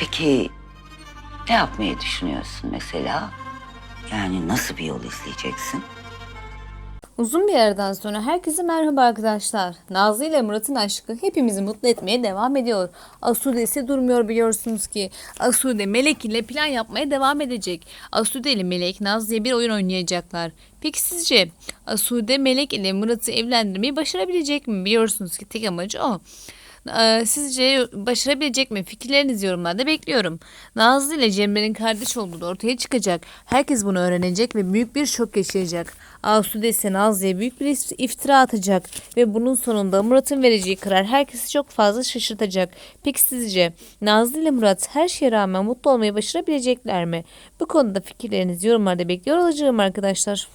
Peki ne yapmayı düşünüyorsun mesela? Yani nasıl bir yol izleyeceksin? Uzun bir yerden sonra herkese merhaba arkadaşlar. Nazlı ile Murat'ın aşkı hepimizi mutlu etmeye devam ediyor. Asude ise durmuyor biliyorsunuz ki. Asude Melek ile plan yapmaya devam edecek. Asude ile Melek Nazlı'ya bir oyun oynayacaklar. Peki sizce Asude Melek ile Murat'ı evlendirmeyi başarabilecek mi? Biliyorsunuz ki tek amacı o. Ee, Sizce başarabilecek mi? Fikirlerinizi yorumlarda bekliyorum. Nazlı ile Cemre'nin kardeş olduğu ortaya çıkacak. Herkes bunu öğrenecek ve büyük bir şok yaşayacak. Asude ise Nazlı'ya büyük bir if- iftira atacak ve bunun sonunda Murat'ın vereceği karar herkesi çok fazla şaşırtacak. Peki sizce Nazlı ile Murat her şeye rağmen mutlu olmayı başarabilecekler mi? Bu konuda fikirlerinizi yorumlarda bekliyor olacağım arkadaşlar.